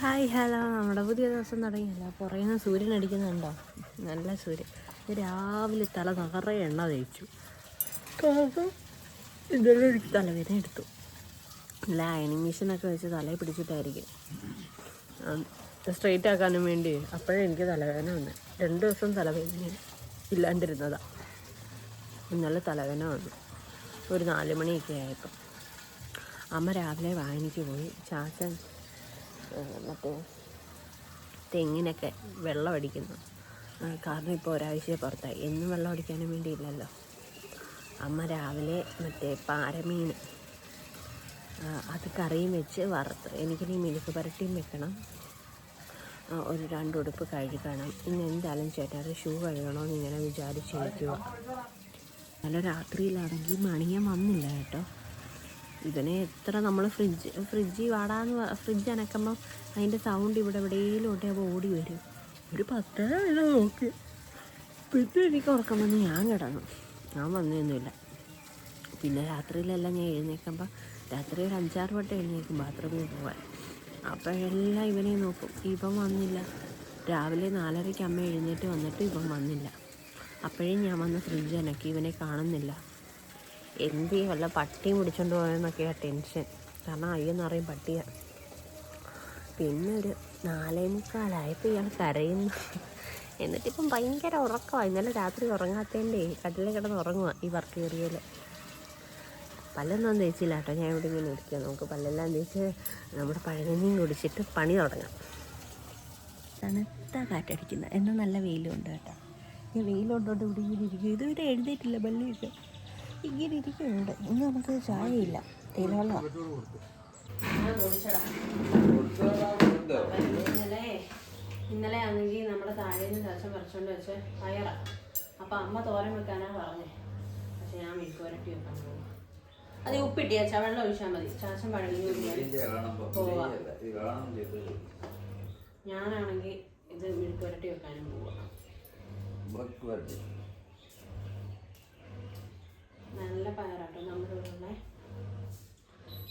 Hi hello. നമ്മുടെ പുതിയ ദിവസം തുടങ്ങിയല്ലോ. നിന്ന് സൂര്യൻ അടിക്കുന്നുണ്ടോ? നല്ല സൂര്യൻ. രാവിലെ തല നിറയെ എണ്ണ തേച്ചു. കാരണം എനിക്ക് തലവേദന എടുത്തു. നല്ല അയണിങ് മെഷീനൊക്കെ വെച്ച് തലയിൽ പിടിച്ചിട്ടായിരിക്കും. സ്ട്രെയിറ്റ് ആക്കാനും വേണ്ടി അപ്പോഴേ എനിക്ക് തലവേദന വന്നു. രണ്ട് ദിവസം തലവേദന ഇല്ലാണ്ടിരുന്നതാ. ഇന്നലെ തലവേദന വന്നു. ഒരു നാല് മണിയൊക്കെ ആയപ്പോൾ അമ്മ രാവിലെ വായനയ്ക്ക് പോയി. ചാച്ചൻ മറ്റേ തെങ്ങിനൊക്കെ വെള്ളം അടിക്കുന്നു. കാരണം ഇപ്പോൾ ഒരാഴ്ചയെ പുറത്തായി. എന്നും വെള്ളം അടിക്കാനും വേണ്ടിയില്ലല്ലോ. അമ്മ രാവിലെ മറ്റേ പാരമീൻ അത് കറിയും വെച്ച് വറുത്ത് എനിക്കിനി മിനുക്ക് പുരട്ടിയും വെക്കണം. ഒരു രണ്ട് ഉടുപ്പ് കഴുകണം. ഇനി എന്തായാലും ചേട്ടാ ഷൂ കഴുകണമെന്ന് ഇങ്ങനെ വിചാരിച്ചിരിക്കുക നല്ല രാത്രിയിലാണെങ്കിൽ മണിയാൻ വന്നില്ല കേട്ടോ. ഇവനെ എത്ര നമ്മൾ ഫ്രിഡ്ജ് ഫ്രിഡ്ജ് വാടാന്ന് ഫ്രിഡ്ജ് അനക്കുമ്പോൾ അതിന്റെ സൗണ്ട് ഇവിടെ എവിടെയെങ്കിലും ഉണ്ടെ അപ്പോൾ ഓടി വരും. ഒരു പത്തര വരെ നോക്കി. പിന്നെ എനിക്ക് ഉറക്കം വന്ന് ഞാൻ കിടന്നു. ഞാൻ വന്നൊന്നുമില്ല. പിന്നെ രാത്രിയിലെല്ലാം ഞാൻ എഴുന്നേക്കുമ്പോൾ രാത്രി ഒരു അഞ്ചാറ് വട്ടം എഴുന്നേക്കും ബാത്റൂമിൽ പോകാൻ അപ്പോഴെല്ലാം ഇവനെ നോക്കും. ഇവൻ വന്നില്ല. രാവിലെ നാലരയ്ക്ക് അമ്മ എഴുന്നേറ്റ് വന്നിട്ട് ഇവൻ വന്നില്ല. അപ്പോഴേ ഞാൻ വന്ന് ഫ്രിഡ്ജ് അനക്കി. ഇവനെ കാണുന്നില്ല. എന്ത് ചെയ്യും? വല്ല പട്ടിയും പിടിച്ചോണ്ട് പോയെന്നൊക്കെയാ ടെൻഷൻ കാരണം അയ്യെന്നറിയും പട്ടിയ. പിന്നെ ഒരു നാലേ മുക്കാലായപ്പോൾ ഇയാൾ കരയുന്നു. എന്നിട്ടിപ്പം ഭയങ്കര ഉറക്കമാണ് ഇന്നലെ രാത്രി ഉറങ്ങാത്തതിന്റെ കട്ടിലിൽ കിടന്ന് ഉറങ്ങുക ഈ വർക്ക് ഏരിയയിൽ പല്ലൊന്നും തേച്ചില്ല കേട്ടോ ഞാൻ ഇവിടെ ഇങ്ങനെ ഇരിക്കുക നമുക്ക് പല്ലെല്ലാം തേച്ച് നമ്മുടെ പഴനിയും കുടിച്ചിട്ട് പണി തുടങ്ങാം. തണുത്ത കാറ്റടിക്കുന്നത് എന്നാൽ നല്ല വെയിലുണ്ട് കേട്ടോ. ഞാൻ വെയിലുണ്ടോണ്ട് ഇവിടെ ഇങ്ങനെ ഇരിക്കും ഇതുവരെ എഴുതിയിട്ടില്ല ബെല്ലിട്ട് ഇങ്ങനെ ഇരിക്കുന്നുണ്ട്. ഇന്ന് നമുക്ക് ചായയില്ല. തേയിലവെള്ളം ഇന്നലെ ഇന്നലെ ആണെങ്കിൽ നമ്മുടെ താഴേന്ന് ചാച്ചൻ പറിച്ചോണ്ട് വെച്ച് അയറ അപ്പൊ അമ്മ തോരൻ വെക്കാനാ പറഞ്ഞേ. പക്ഷെ ഞാൻ മെഴുക്കുവരട്ടി വെക്കാൻ പോകും അത് ഉപ്പിട്ടിയാ ചാ വെള്ളം ഒഴിച്ചാൽ മതി. ചാച്ചൻ പഴകി പോവാ. ഞാനാണെങ്കിൽ ഇത് മെഴുക്കുവരട്ടി വെക്കാനും പോവാ. നല്ല പയറാട്ടോ നമ്മുടെ ഇവിടെ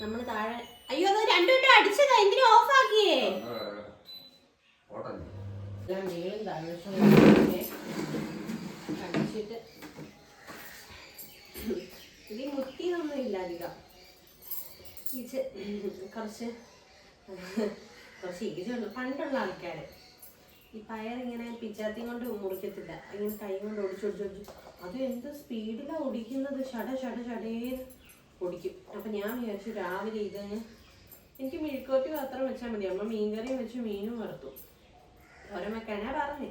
നമ്മൾ താഴെ അയ്യോ അത് രണ്ടു മിനിറ്റ് അടിച്ചതാ. എന്തിനു ഓഫാക്കിയേ? ആക്കിയേ മുട്ടിയൊന്നും ഇല്ല അധികം. ഇത് കുറച്ച് കുറച്ച് ഈജുണ്ട് പണ്ടുള്ള ആൾക്കാർ ഈ പയർ ഇങ്ങനെ പിച്ചാത്തി കൊണ്ട് മുറിക്കത്തില്ല. ഇങ്ങനെ കൈ കൊണ്ട് ഒടിച്ചൊടിച്ചൊടിച്ച് അത് എന്ത് സ്പീഡിലാണ് ഒടിക്കുന്നത് ഷട ഷട ഷടേ ഒടിക്കും അപ്പം ഞാൻ വിചാരിച്ചു രാവിലെ ഇതങ്ങ് എനിക്ക് മെഴുക്കോട്ടി മാത്രം വെച്ചാൽ മതി. അമ്മ മീൻകറിയും വെച്ച് മീനും വറുത്തു. മെക്കാന പറഞ്ഞേ.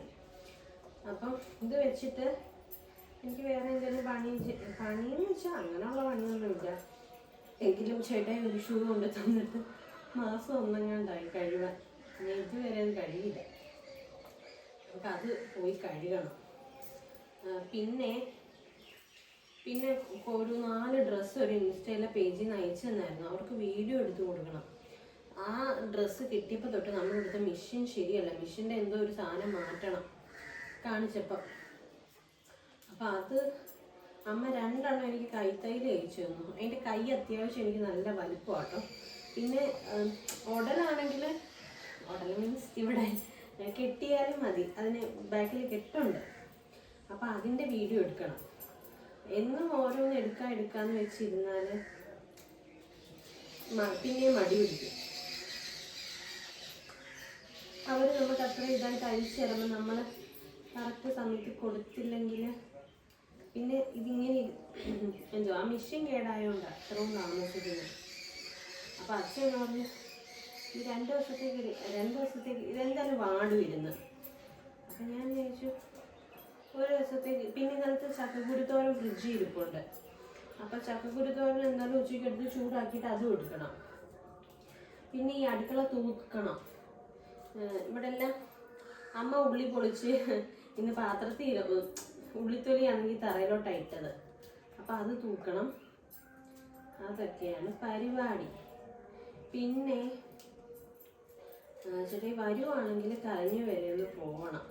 അപ്പം ഇത് വെച്ചിട്ട് എനിക്ക് വേറെ എന്തെങ്കിലും പണി പണിയെന്ന് വെച്ചാൽ അങ്ങനെയുള്ള പണിയൊന്നുമില്ല എങ്കിലും ചേട്ടായി ഒരു ഷൂ കൊണ്ട് തന്നിട്ട് മാസം ഒന്നെങ്ങാണ്ടായി കഴുകാൻ. ഇനി ഇതുവരെ അത് കഴിയില്ല നമുക്ക് അത് പോയി കഴുകണം. പിന്നെ പിന്നെ ഒരു നാല് ഡ്രസ്സ് ഒരു ഇൻസ്റ്റയിലെ പേജിൽ നിന്ന് അയച്ചു തന്നായിരുന്നു. അവർക്ക് വീഡിയോ എടുത്തു കൊടുക്കണം. ആ ഡ്രസ്സ് കിട്ടിയപ്പോൾ തൊട്ട് നമ്മളെടുത്ത മെഷീൻ ശരിയല്ല. മെഷീന്റെ എന്തോ ഒരു സാധനം മാറ്റണം. കാണിച്ചപ്പം. അപ്പം അത് അമ്മ രണ്ടെണ്ണം എനിക്ക് കൈത്തൈൽ അയച്ചു തന്നു. അതിന്റെ കൈ അത്യാവശ്യം എനിക്ക് നല്ല വലിപ്പമാട്ടോ. പിന്നെ ഉടലാണെങ്കിൽ ഉടൽ മീൻസ് ഇവിടെ കെട്ടിയാലും മതി. അതിന് ബാക്കിൽ കെട്ടുണ്ട്. അപ്പം അതിന്റെ വീഡിയോ എടുക്കണം. എന്നും ഓരോന്ന് എടുക്കാൻ എടുക്കാന്ന് വെച്ചിരുന്നാൽ പിന്നെ മടി പിടിക്കും. അവർ നമുക്ക് അത്ര ഇതായിട്ട് അഴിച്ചു തരുമ്പോൾ നമ്മൾ കറക്റ്റ് സമയത്ത് കൊടുത്തില്ലെങ്കിൽ പിന്നെ ഇതിങ്ങനെ എന്തോ ആ മെഷീൻ കേടായതുകൊണ്ട് അത്രയും താമസിക്കുന്നത് അപ്പം അച്ഛൻ പറഞ്ഞു ഈ രണ്ട് വർഷത്തേക്ക് രണ്ട് വർഷത്തേക്ക് ഇതെന്തായാലും വാടും ഇരുന്ന്. അപ്പം ഞാൻ വിചാരിച്ചു ഒരു ദിവസത്തേക്ക്. പിന്നെ ഇന്നലത്തെ ചക്കക്കുരുത്തോരൻ ഫ്രിഡ്ജിൽ ഇരിപ്പുണ്ട്. അപ്പം ചക്കക്കുരുത്തോരൻ എന്തായാലും ഉച്ചയ്ക്ക് എടുത്ത് ചൂടാക്കിയിട്ട് അതും എടുക്കണം. പിന്നെ ഈ അടുക്കള തൂക്കണം. ഇവിടെ എല്ലാം അമ്മ ഉള്ളി പൊളിച്ച് ഇന്ന് പാത്രത്തിൽ ഉള്ളിത്തൊലിയാണെങ്കിൽ തറയിലോട്ടാണ് ഇട്ടത്. അപ്പം അത് തൂക്കണം. അതൊക്കെയാണ് പരിപാടി. പിന്നെ ചെറിയ വരുവാണെങ്കിൽ കരഞ്ഞു വരെ ഒന്ന് പോകണം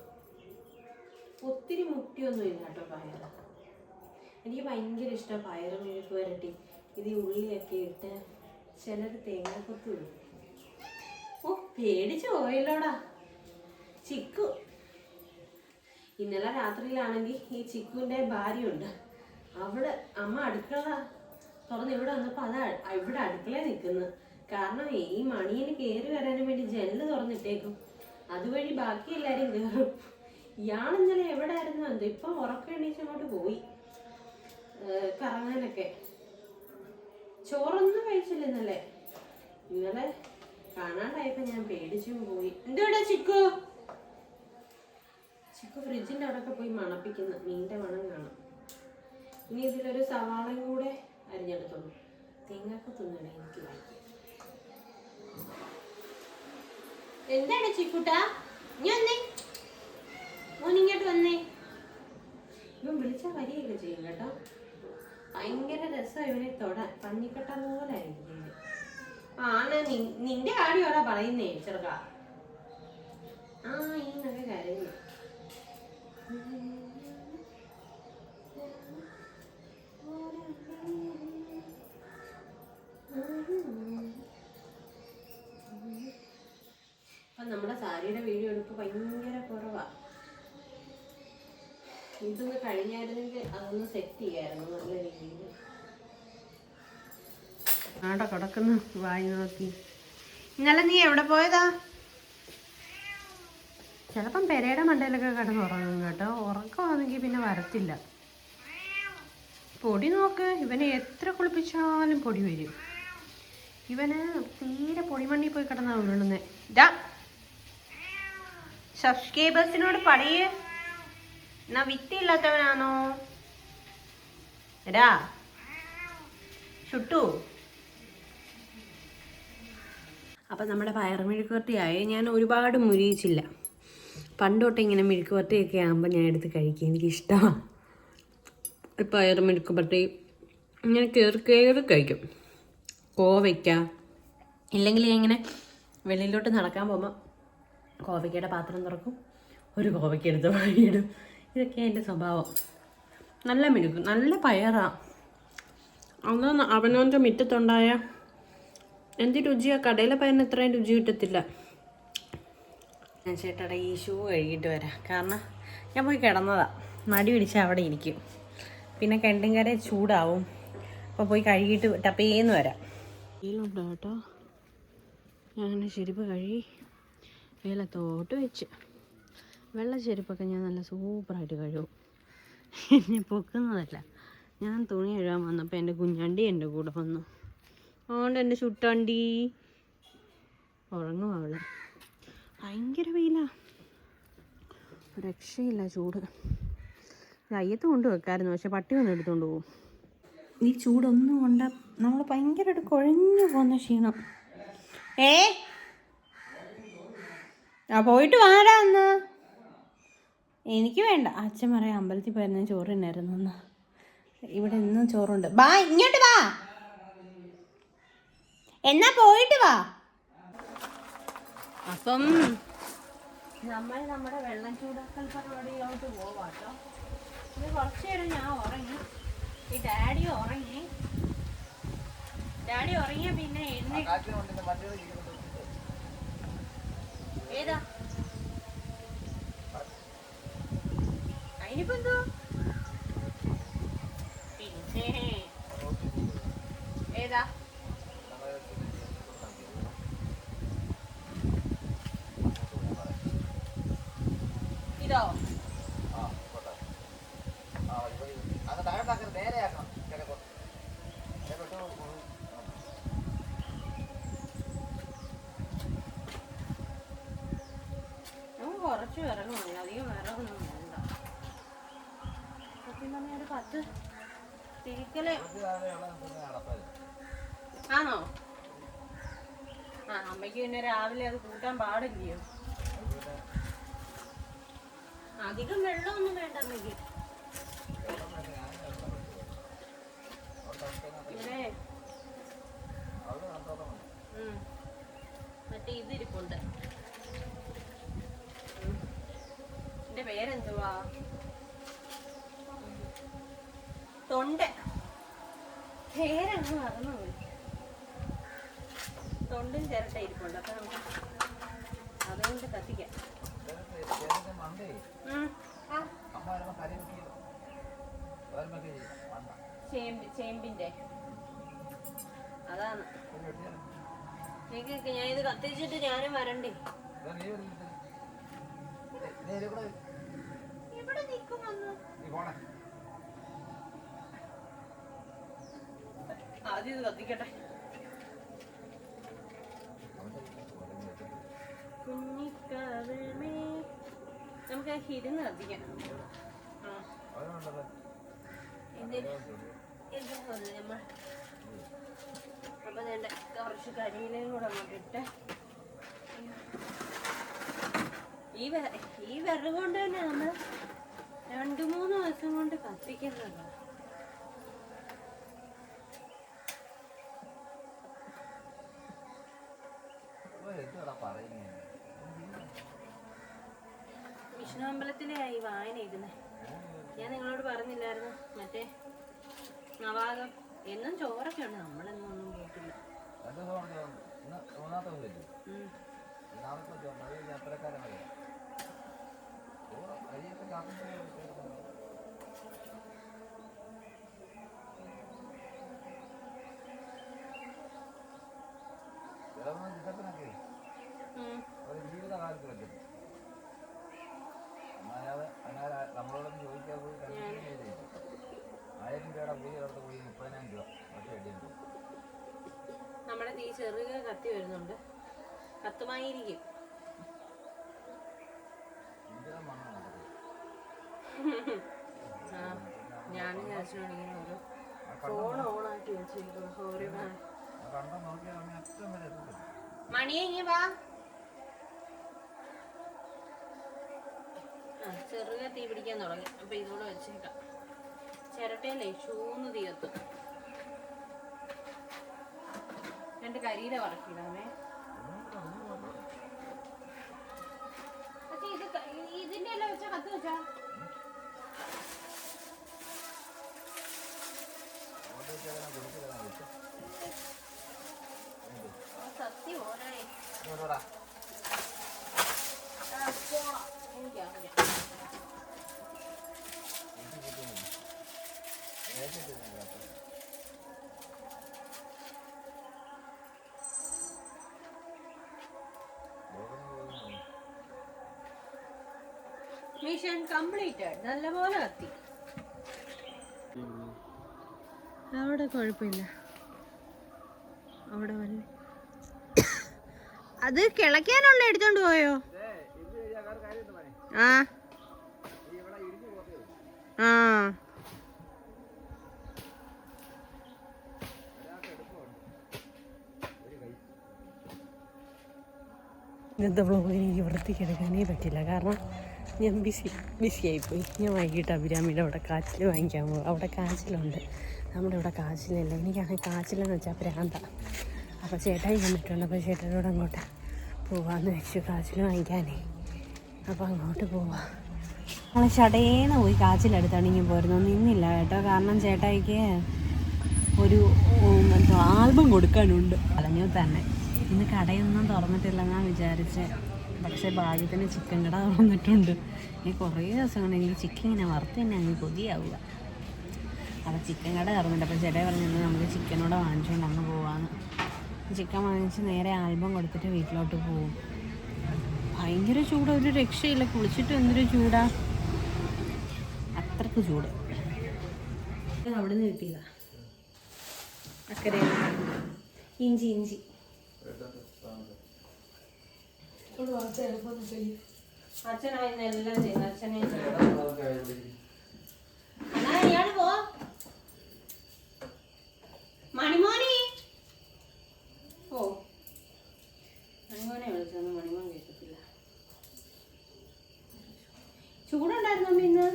ഒത്തിരി മുട്ടിയൊന്നും ഇല്ല കേട്ടോ പയർ എനിക്ക് ഭയങ്കര ഇഷ്ടം പയർ മെഴുക്ക് വരട്ടി. ഇത് ഉള്ളിയൊക്കെ ഇട്ട് ചിലർ തേങ്ങാക്കൊത്തു ഓ പേടിച്ച് പോയല്ലോടാ. ചിക്കു. ഇന്നലെ രാത്രിയിലാണെങ്കിൽ ഈ ചിക്കുവിന്റെ ഭാര്യയുണ്ട്. അവിടെ അമ്മ അടുക്കള തുറന്ന് ഇവിടെ വന്നപ്പോൾ അത് ഇവിടെ അടുക്കള നിൽക്കുന്നത് കാരണം ഈ മണിയിൽ കയറി വരാനും വേണ്ടി ജനൽ തുറന്നിട്ടേക്കും. അതുവഴി ബാക്കി എല്ലാവരും കയറും ഇയാളിന്നലെ എവിടെ ആയിരുന്നു? എന്തോ ഇപ്പൊ ഉറക്കം എണീച്ച് അങ്ങോട്ട് പോയി. കറങ്ങാനൊക്കെ. ചോറൊന്നും കഴിച്ചില്ല ഇന്നലെ. ഇന്നലെ കാണാണ്ടായപ്പോ ഞാൻ പേടിച്ചും പോയി. എന്തുവിടെ ചിക്കു? ചിക്കു ഫ്രിഡ്ജിന്റെ അവിടെ പോയി മണപ്പിക്കുന്നു. മീന്റെ മണം കാണാം. ഇനി ഇതിലൊരു സവാളയും കൂടെ അരിഞ്ഞെടുത്തോളൂ. തേങ്ങാക്ക തിന്നണേ എനിക്ക്. എന്താണ് ചിക്കുട്ടാ? വന്നേ മോൻ ഇങ്ങോട്ട് വന്നേ. ഇവൻ വിളിച്ചാൽ വരികയൊക്കെ ചെയ്യും കേട്ടോ. ഭയങ്കര രസം ഇവനെ തൊടാൻ. പഞ്ഞിക്കട്ട പോലെ ആയിരിക്കും ആണ് നിന്റെ കാര്യമാടാ പറയുന്നേ ചെറുക്ക. ആ ഈ നഗ ഇതൊന്ന് കഴിഞ്ഞായിരുന്നെങ്കിൽ അതൊന്ന് സെറ്റ് ചെയ്യായിരുന്നു നല്ല രീതിയിൽ. വായി നോക്കി. ഇന്നലെ നീ എവിടെ പോയതാ? ചിലപ്പം പെരയുടെ മണ്ടയിലൊക്കെ കിടന്ന് ഉറങ്ങും കേട്ടോ. ഉറക്കമാണെങ്കിൽ പിന്നെ വരത്തില്ല. പൊടി നോക്ക്. ഇവനെ എത്ര കുളിപ്പിച്ചാലും പൊടി വരും. ഇവന് തീരെ പൊടിമണ്ണി പോയി കിടന്നാ വീഴുന്നേ ഇതാ സബ്സ്ക്രൈബേഴ്സിനോട് പറയേ എന്നാ വിത്തില്ലാത്തവനാണോ എടാ ചുട്ടു. അപ്പം നമ്മുടെ പയർ മെഴുക്കുവരട്ടിയായി. ഞാൻ ഒരുപാട് മുരിയിച്ചില്ല. പണ്ടോട്ട് ഇങ്ങനെ മെഴുക്കുവരട്ടിയൊക്കെ ആകുമ്പോൾ ഞാൻ എടുത്ത് കഴിക്കും. എനിക്കിഷ്ടമാണ് പയർ മെഴുക്കുവരട്ടി. ഇങ്ങനെ കയറി കയറി കഴിക്കും. കോവയ്ക്ക. ഇല്ലെങ്കിൽ ഇങ്ങനെ വെളിയിലോട്ട് നടക്കാൻ പോകുമ്പോൾ കോവയ്ക്കയുടെ പാത്രം തുറക്കും. ഒരു കോവയ്ക്ക എടുത്ത് വഴിയിടും ഇതൊക്കെ എന്റെ സ്വഭാവം. നല്ല മിനുക്ക് നല്ല പയറാണ് അന്ന് അവനവന്റെ മുറ്റത്തുണ്ടായ എന്ത് രുചിയാ? കടയിലെ പയറിന് ഇത്രയും രുചി കിട്ടത്തില്ല. ഞാൻ ചേട്ടാ ഈ ഷൂ കഴുകിയിട്ട് വരാം. കാരണം ഞാൻ പോയി കിടന്നതാ. മടി പിടിച്ച് അവിടെ ഇരിക്കും. പിന്നെ കണ്ടും ചൂടാവും. അപ്പോൾ പോയി കഴുകിയിട്ട് ടപ്പേന്ന് വരാം. വെയിലുണ്ടോ കേട്ടോ. ഞാൻ ചെരുപ്പ് കഴുകി വെയിലത്തോട്ട് വെച്ച്. വെള്ള ചെരുപ്പൊക്കെ ഞാൻ നല്ല സൂപ്പറായിട്ട് കഴുകും. എന്നെ പൊക്കുന്നതല്ല. ഞാൻ തുണി കഴുകാൻ വന്നപ്പോൾ എന്റെ കുഞ്ഞണ്ടി എന്റെ കൂടെ വന്നു. അതുകൊണ്ട് എന്റെ ചുട്ടണ്ടി. ഉറങ്ങും അവൾ. ഭയങ്കര വെയില. രക്ഷയില്ല ചൂട്. അയ്യത്ത് കൊണ്ട് വെക്കായിരുന്നു പക്ഷെ പട്ടി വന്ന് എടുത്തുകൊണ്ട് പോകും ഈ ചൂടൊന്നും കൊണ്ട നമ്മൾ ഭയങ്കരമായിട്ട് കുഴഞ്ഞു പോകുന്ന ക്ഷീണം. ഏ? ആ പോയിട്ട് വാടാ എനിക്ക് വേണ്ട. അച്ഛൻ പറയാം അമ്പലത്തിൽ പോയിരുന്ന ചോറ് തന്നെയായിരുന്നു അന്ന് ഇവിടെ ഇന്നും ചോറുണ്ട്. ബാ ഇങ്ങോട്ട് വാ. എന്നാ പോയിട്ട് വാ. അപ്പം നമ്മൾ നമ്മുടെ വെള്ളം ചൂടാക്കൽ പരിപാടിയിലോട്ട് പോവാട്ടോ ഇത് കുറച്ച് നേരം ഞാൻ ഉറങ്ങി. ഈ ഡാഡി ഉറങ്ങി. ഡാഡി ഉറങ്ങിയ പിന്നെ എഴുന്നേറ്റ് ഏതാ? അതിനിപ്പോ എന്തോ? പിന്നെ ഏതാ? ഇതോ? കുറച്ച് വിറക് മതി അധികം വിറകൊന്നും ആണോ? ആ അമ്മയ്ക്ക് പിന്നെ രാവിലെ അത് കൂട്ടാൻ പാടില്ലയോ? അധികം വെള്ളമൊന്നും വേണ്ട അമ്മയ്ക്ക്. മറ്റേ ഇതിരിപ്പുണ്ട്. എന്റെ പേരെന്തുവാ? എനിക്ക് ഞാൻ ഇത് കത്തിച്ചിട്ട് ഞാനും വരണ്ടേ? ഇവിടെ നിൽക്കും നീ പോണേ. ആദ്യം ഇത് കത്തിക്കട്ടെ. കുഞ്ഞിക്കാവിൽമേ നമുക്ക് ഇരുന്ന് കത്തിക്കാം. ആ. അവരുണ്ടത് നമ്മൾ അപ്പൊ വേണ്ട കുറച്ച് കരിയിലയും കൂടെ അങ്ങോട്ടിട്ട് ഈ വെ ഈ വിറക് കൊണ്ട് തന്നെ നമ്മൾ രണ്ട് മൂന്ന് ദിവസം കൊണ്ട് കത്തിക്കുന്നതാണ് പറയുന്നേ? വിഷ്ണു അമ്പലത്തിലെ ഈ വായന ഇരുന്നേ ഞാൻ നിങ്ങളോട് പറഞ്ഞില്ലായിരുന്നു. മറ്റേ നവാഗം എന്നും ചോറൊക്കെ ഉണ്ട്. നമ്മളെന്നും രണ്ട് ദിവസം വന്നു. ഇന്ന് മൂന്നാമത്തെ ദിവസമില്ലേ. നാളത്തെ ദിവസം അത് യാത്രക്കാരൻ മതി അരിയൊക്കെ കാപ്പിട്ട് ചിത്രത്തിനൊക്കെ. ഒരു ജീവിതകാലത്ത് പറ്റും അല്ലാതെ അങ്ങനെ നമ്മളോടൊന്നും ചോദിക്കാൻ പോയി കണ്ടിട്ടില്ല ആയിരം രൂപയുടെ കൂലി ഇടത്ത് പോയി മുപ്പതിനായിരം രൂപ ഒറ്റ അടിയും പോയി നമ്മുടെ തീ ചെറുക കത്തി വരുന്നുണ്ട്. കത്തുമായിരിക്കും. ആ ഞാനും ചേച്ചനോട് ഇങ്ങനെ ഓരോ ഫോൺ ഓണാക്കി വെച്ചിരിക്കുന്നു. ഓരോ ആ കണ്ടം? നോക്കിയാൽ അവന് അറ്റം വരെ എത്തില്ല. മണിയെ ഇനി വാ. ചെറുക തീ പിടിക്കാൻ തുടങ്ങി. അപ്പൊ ഇതോടെ വെച്ചേക്കാം. ചിരട്ടയല്ലേ? ചൂന്ന് തീ കത്തും രണ്ട് കരിയില വറക്കിടാമേ. പക്ഷെ ഇത് ഇതിന്റെ എല്ലാം വെച്ചാ കത്ത് വെച്ചാ? സത്യം ഇങ്ങോട്ടാ എനിക്കറിയാം മിഷൻ കംപ്ലീറ്റഡ് നല്ലപോലെ കത്തി അവിടെ കുഴപ്പമില്ല. അവിടെ വല്ല അത് കിളയ്ക്കാനുള്ള എടുത്തോണ്ട് പോയോ? ആ. ആ. ഇന്നത്തെ വ്ളോഗിന് എനിക്ക് വൃത്തിക്കെടുക്കാനേ പറ്റില്ല. കാരണം ഞാൻ ബിസി ബിസിയായിപ്പോയി ഞാൻ വൈകിട്ട് അഭിരാമിയുടെ അവിടെ കാച്ചിൽ വാങ്ങിക്കാൻ പോകും അവിടെ കാച്ചിലുണ്ട്. നമ്മുടെ ഇവിടെ കാച്ചിലില്ല? എനിക്കാണെങ്കിൽ കാച്ചിലെന്ന് വെച്ചാൽ പ്രാന്ത അപ്പോൾ ചേട്ടായി വന്നിട്ടുണ്ട് അപ്പോൾ ചേട്ടനോട് അങ്ങോട്ട് പോവാന്ന് വെച്ചു കാച്ചിൽ വാങ്ങിക്കാനേ. അപ്പോൾ അങ്ങോട്ട് പോവാ. നമ്മൾ ചടയേന്ന് പോയി കാച്ചിലെടുത്താണ് ഇങ്ങനെ പോരുന്നു നിന്നില്ല കേട്ടോ. കാരണം ചേട്ടായിക്ക് ഒരു എന്തോ ആൽബം കൊടുക്കാനുണ്ട്. പറഞ്ഞു തന്നെ. ഇന്ന് കടയൊന്നും തുറന്നിട്ടില്ല എന്നാണ് വിചാരിച്ച്. പക്ഷേ ഭാഗ്യത്തിന് ചിക്കൻ കട തുറന്നിട്ടുണ്ട്. ഇനി കുറേ ദിവസം കൊണ്ട് എനിക്ക് ചിക്കൻ ഇങ്ങനെ വറുത്ത് തന്നെ അങ്ങ് കൊതിയാവുക അപ്പോൾ ചിക്കൻ കട തുറന്നിട്ട് അപ്പോൾ ചേട്ടായി പറഞ്ഞിരുന്നു "ഇന്ന് നമുക്ക് ചിക്കനോടെ വാങ്ങിച്ചുകൊണ്ട് അങ്ങ് പോവാന്ന്. ചിക്കൻ വാങ്ങിച്ച് നേരെ ആൽബം കൊടുത്തിട്ട് വീട്ടിലോട്ട് പോവും. ഭയങ്കര ചൂട് ഒരു രക്ഷയില്ല. കുളിച്ചിട്ട് എന്തൊരു ചൂടാ. അത്രയ്ക്ക് ചൂട്. അവിടെ നിന്ന് കിട്ടിയതാ. അക്കരെ ഇഞ്ചി ഇഞ്ചി. അച്ഛനായിരുന്നു എല്ലാം ചെയ്തു. അച്ഛനെ എന്നാ ഇയാൾ പോ. മണിമോനി. ഓ മണിമോനെ വിളിച്ചൊന്നും മണിമോൻ കേൾക്കത്തില്ല ചൂടുണ്ടായിരുന്നു അമ്മ ഇന്ന്?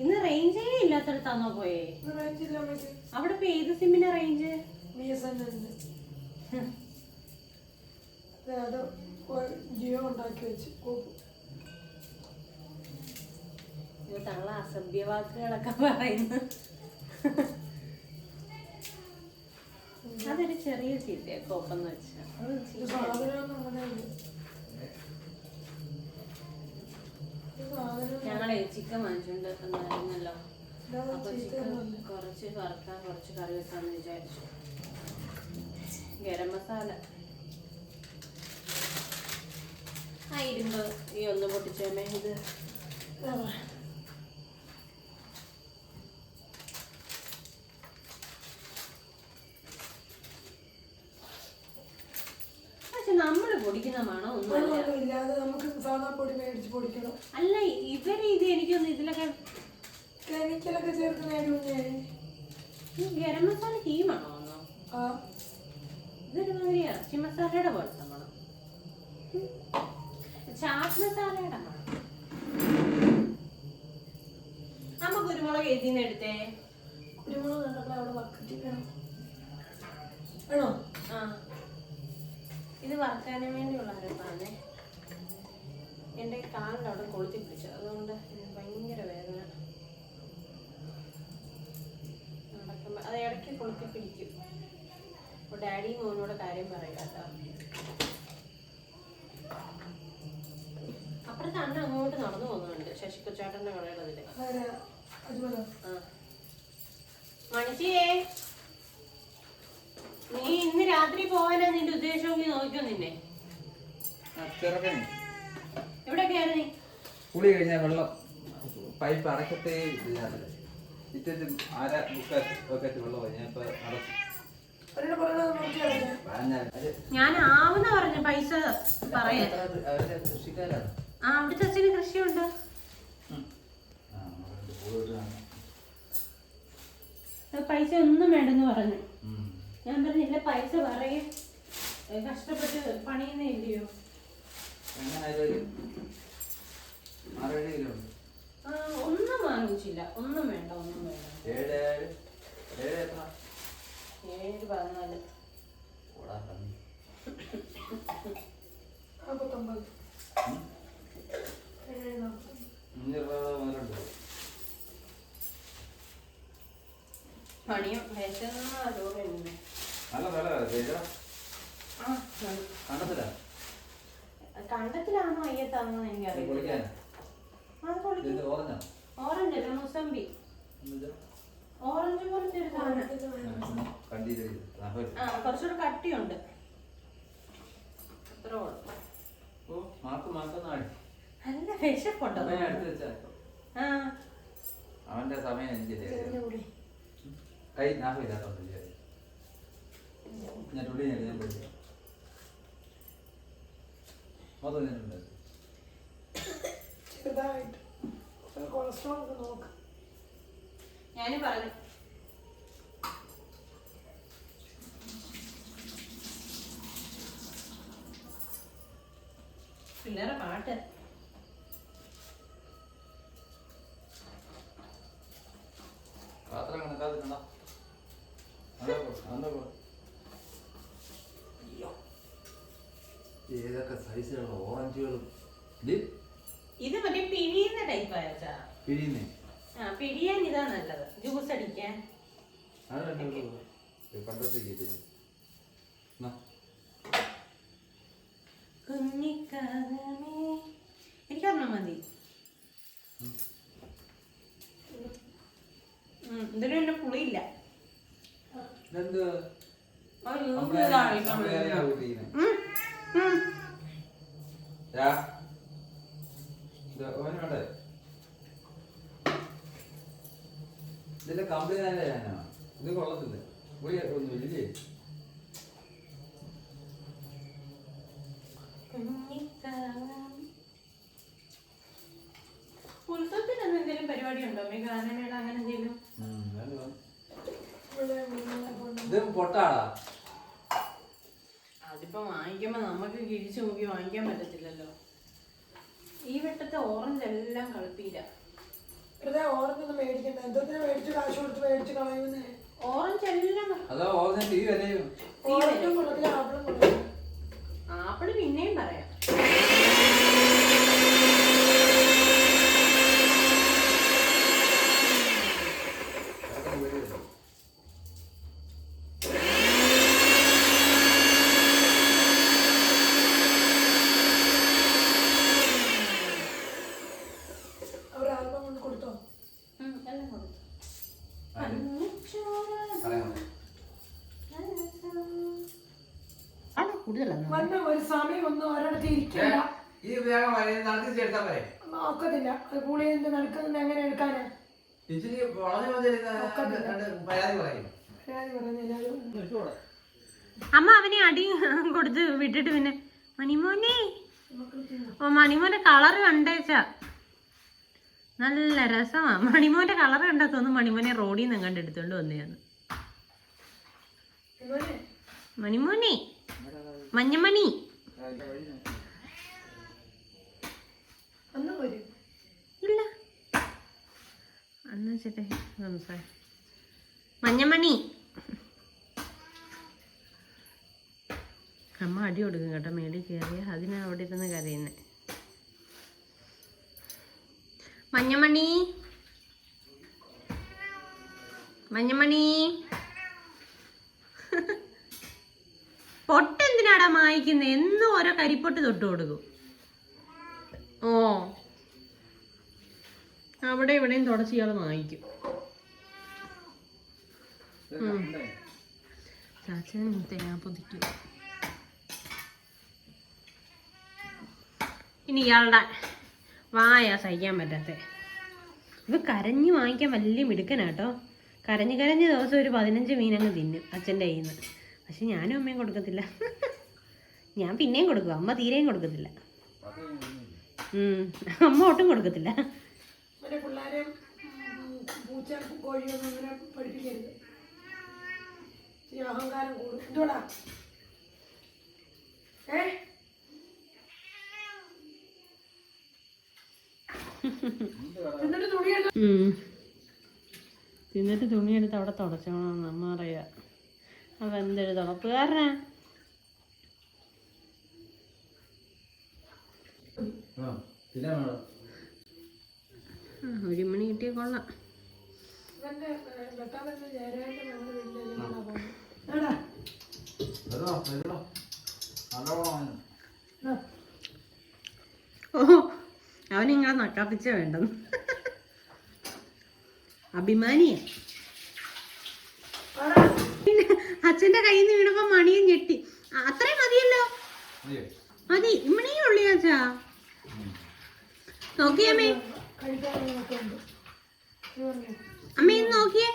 ഇന്ന് റേഞ്ചേ ഇല്ലാത്തടത്താന്നോ പോയേ? അവിടെ ഇപ്പൊ ഏത് സിമ്മിന്റെ റേഞ്ച് അത് ജിയോ ഉണ്ടാക്കി വെച്ച് കോപ്പ് അസഭ്യ വാക്കുകളൊക്കെ പറയുന്നു. അത് അതൊരു ചെറിയ ചീത്തയാ കോപ്പെന്ന് വെച്ചാൽ ഞങ്ങളെ ചിക്കൻ വാങ്ങിച്ചുകൊണ്ട് വന്നായിരുന്നല്ലോ. അപ്പൊ ചിക്കൻ കുറച്ച് വറുക്കാൻ കുറച്ച് കറി വെക്കാന്ന് വിചാരിച്ചു. ഗരം മസാല. ആ ഇരുമ്പ് ഈ ഒന്ന് പൊട്ടിച്ചേമേ ഇത്. ആ. നമ്മൾ പൊടിക്കുന്ന മണം ഒന്നുമല്ല നമുക്ക് സാധാ പൊടി മേടിച്ച് പൊടിക്കണം. അല്ല ഇവർ ഇത് എനിക്കൊന്ന് ഇതിലൊക്കെ കെമിക്കലൊക്കെ ചേർത്ത് നേടുന്നേ ഈ ഗരം മസാല ഹീമാണോ ആ. ഇതൊരു മാതിരി ഇറച്ചി മസാലയുടെ പോലത്തെ മണം ചാറ്റ് മസാലയുടെ മണം അമ്മ കുരുമുളക് എഴുതിന്ന് എടുത്തേ? കുരുമുളക് കണ്ടപ്പോൾ അവിടെ ബക്കറ്റിൽ വേണം. ആ. ഇത് വറക്കാനും വേണ്ടിയുള്ള അരപ്പാണേ. എന്റെ കാലിന്റെ അവിടെ കൊളുത്തി പിടിച്ചു. അതുകൊണ്ട് ഭയങ്കര വേദന. നടക്കുമ്പോൾ അത് ഇടയ്ക്ക് കൊളുത്തി പിടിക്കും. അപ്പോൾ ഡാഡിയും മോനോട് കാര്യം പറയുക കേട്ടോ അപ്പുറത്തെ അണ്ണ അങ്ങോട്ട് നടന്നു പോകുന്നുണ്ട്. ശശിക്കൊച്ചാട്ടന്റെ കടയുടെ അതിൽ. മണിച്ചിയേ. നീ ഇന്ന് രാത്രി പോവാനാ നിന്റെ ഉദ്ദേശമെങ്കിൽ നോക്കിയോ നിന്നെ? എവിടെ കയറി നീ? കുളി കഴിഞ്ഞാൽ വെള്ളം പൈപ്പ് അടക്കത്തേ ഇല്ലാതെ. ഇറ്റത്തും ആരാ ബക്കറ്റ് വെള്ളം ഞാൻ ഇപ്പൊ അടച്ചു. ഞാൻ ആവുന്ന പറഞ്ഞ പൈസ പറയാ ആ അവിടുത്തെ അച്ഛന് കൃഷിയുണ്ട്. പൈസ ഒന്നും വേണ്ടെന്ന് പറഞ്ഞു. ഞാൻ പറഞ്ഞില്ല പൈസ പറയേ. കഷ്ടപ്പെട്ട് പണിയുന്നേ ഇല്ലയോ എങ്ങനായാലും ഒരു ആറേഴ് കിലോ ഉണ്ട് ആ ഒന്നും വാങ്ങിച്ചില്ല ഒന്നും വേണ്ട ഒന്നും വേണ്ട ഏഴ് ഏഴ് ഏഴ് എത്ര ഏഴ് പതിനാല് ഓടാ കണ്ണി നാൽപ്പത്തൊമ്പത് ഏഴ് നാൽപ്പത്തൊമ്പത് അഞ്ഞൂറ് രൂപ മുതലുണ്ട് പണിയും വിശന്നാ ചോറ് തിന്നുന്നെ. നല്ല വില ചേച്ചാ ആ മതി. കണ്ടത്തില്ല കണ്ടത്തിലാണോ അയ്യത്താണോ ഓറഞ്ഞോ ഓറഞ്ച്? അല്ല എന്നിട്ട് ഓറഞ്ച് പോലത്തെ ഒരു സാധനം. ആ കുറച്ചുകൂടെ കട്ടിയുണ്ട്. അത്രേ ഉള്ളൂ ഓ മാർക്ക് മാസം നാളെ നല്ല വിശപ്പുണ്ടോ? അവനെ അടുത്ത് വെച്ചാ ആ. അവന്റെ സമയം എനിക്ക് കൈ നാശം ഇല്ലാത്തോണ്ട് ഞാൻ ഉള്ളി ഞാൻ ഞാൻ പഠിച്ചു മൊത്തം ഞാനുണ്ട് ചെറുതായിട്ട്. കൊളസ്ട്രോൾ ഒക്കെ നോക്ക്. ഞാൻ പറഞ്ഞു. പിള്ളേരെ പാട്ട്. പാത്രം കണക്കാതിട്ടുണ്ടോ. അന്നോ ഏതൊക്കെ സൈസിലുള്ള ഓറഞ്ചുകളും. ഇത് ഇത് മറ്റേ പിഴിയുന്ന ടൈപ്പ് അയച്ചാ പിരിയുന്നേ ആ പിഴിയാൻ ഇതാ നല്ലത്. ജ്യൂസ് അടിക്കാൻ. അത് രണ്ടു പണ്ടത്തേക്ക് കുഞ്ഞിക്കാതമേ എനിക്കൊരെണ്ണം മതി ഉം, ഇതിന് പിന്നെ പുളിയില്ല ഇതെന്ത് ആ ജ്യൂസ് നമ്മളെ ഇതാ കഴിക്കാൻ നമ്മളെ വേണ്ടിയാ. ആരെയാ കൂട്ടിയിരുന്നെ? ഉം, ഉം. രാ. ഇത് ഓന് വേണ്ടേ? ഇതിന്റെ കംപ്ലൈന്റ് ആയ ഞാനാ ഇത് കൊള്ളത്തില്ല ഒന്നും ഇല്ലേ പരിപാടി ഉണ്ടോ മേ ഗാനമേള അങ്ങനെ എന്തെങ്കിലും? ഇത് പൊട്ടാടാ അതിപ്പോ വാങ്ങിക്കുമ്പോ നമുക്ക് കിഴിച്ചു നോക്കി വാങ്ങിക്കാൻ പറ്റത്തില്ലല്ലോ. ഈ വെട്ടത്തെ ഓറഞ്ച് എല്ലാം കളിപ്പീര ഓറഞ്ച് ഒന്നും മേടിക്കണ്ട. എന്തോത്തിന് മേടിച്ച് കാശ് കൊടുത്ത് മേടിച്ച് കളയുന്നേ. ഓറഞ്ച് എല്ലാം അതോ ആപ്പിൾ പിന്നെയും പറയാം അതൊക്കെ വീട് വരും. കൂടുതലാണ് വന്ന ഒരു സമയം ഒന്നും ഒരിടത്ത് ഇരിക്കില്ല ഈ വേഗം നടത്തി എടുത്താൽ പോരെ ഒക്കത്തില്ല. അത് പുളിയന്റെ നടക്കുന്നത് എങ്ങനെ എടുക്കാനാ? അമ്മ അവനെ അടി കൊടുത്ത് വിട്ടിട്ട് പിന്നെ മണിമോനെ. ഓ മണിമോന്റെ കളർ കണ്ടേച്ച. നല്ല രസമാ. മണിമോന്റെ കളർ കണ്ടാ തോന്നുന്നു മണിമോനെ റോഡിൽ നിന്ന് കണ്ട് എടുത്തോണ്ട് വന്നതാണ് ഇവനെ മണിമോനെ? മഞ്ഞമണി അന്ന് വരും ഇല്ല അന്ന് വെച്ചിട്ട് സംസാരം മഞ്ഞമണി. അമ്മ അടി കൊടുക്കും കേട്ടോ മേടി കയറിയ അതിനാ അവിടെ ഇരുന്ന് കരയുന്നത് മഞ്ഞമണി. മഞ്ഞമണി. പൊട്ടെന്തിനാടാ മായിക്കുന്നത് എന്നും ഓരോ കരിപ്പൊട്ട് തൊട്ട് കൊടുക്കും. ഓ. അവിടെ ഇവിടെയും തുടച്ച് ഇയാൾ വാങ്ങിക്കും ചാച്ചൻ തേങ്ങ പൊതിക്കും. ഇനി ഇയാളുടെ വായ സഹിക്കാൻ പറ്റാത്ത. ഇത് കരഞ്ഞ് വാങ്ങിക്കാൻ വലിയ മിടുക്കനാട്ടോ. കരഞ്ഞ് കരഞ്ഞ് ദിവസം ഒരു പതിനഞ്ച് മീനങ്ങ് തിന്നും അച്ഛന്റെ കയ്യിൽ നിന്ന് പക്ഷെ ഞാനും അമ്മയും കൊടുക്കത്തില്ല. ഞാൻ പിന്നെയും കൊടുക്കും. അമ്മ തീരെയും കൊടുക്കത്തില്ല. ഉം. അമ്മ ഒട്ടും കൊടുക്കത്തില്ല. മറ്റേ പിള്ളേരെ പൂച്ച കോഴിയൊന്നും അങ്ങനെ പഠിപ്പിക്കരുത്. ഈ അഹങ്കാരം കൂടും. എന്തോടാ ഏ. തിന്നിട്ട് തുണിയെടുത്ത് അവിടെ തുടച്ചോണം അമ്മ അറിയാ അപ്പൊ എന്തൊരു തുളപ്പുകാരനാ പിന്നെ വേണം. ഒരു മണി കിട്ടിയ കൊള്ളാം. ഓ അവനിങ്ങനെ നക്കാപ്പിച്ച വേണ്ടെന്ന്. അഭിമാനിയാ. അച്ഛന്റെ കയ്യിൽ നിന്ന് വീണപ്പോ മണിയും ഞെട്ടി. അത്രയും മതിയല്ലോ. മതി ഇമ്മണിയും ഉള്ളിയാച്ചാ അച്ഛാ. അമ്മ ഇന്ന് നോക്കിയേ.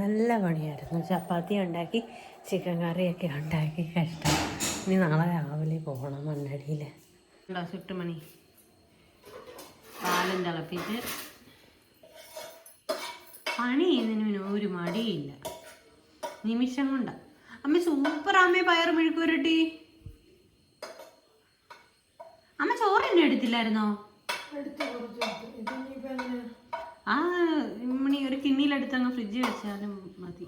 നല്ല പണിയായിരുന്നു. ചപ്പാത്തി ഉണ്ടാക്കി ചിക്കൻ കറിയൊക്കെ ഉണ്ടാക്കി കഷ്ടം ഇനി നാളെ രാവിലെ പോകണം മണ്ണടിയിൽ എട്ട് മണി പാലും തിളപ്പിച്ച്. പണി ചെയ്യുന്നതിന് പിന്നെ ഒരു മടിയില്ല. നിമിഷം കൊണ്ട് അമ്മ സൂപ്പർ അമ്മ പയർ മെഴുക്കുരട്ടി അമ്മ ചോറ് തന്നെ എടുത്തില്ലായിരുന്നോ? ആ ഇമ്മണി ഒരു കിണ്ണിയിലെടുത്തങ്ങ് ഫ്രിഡ്ജ് വെച്ചാലും മതി.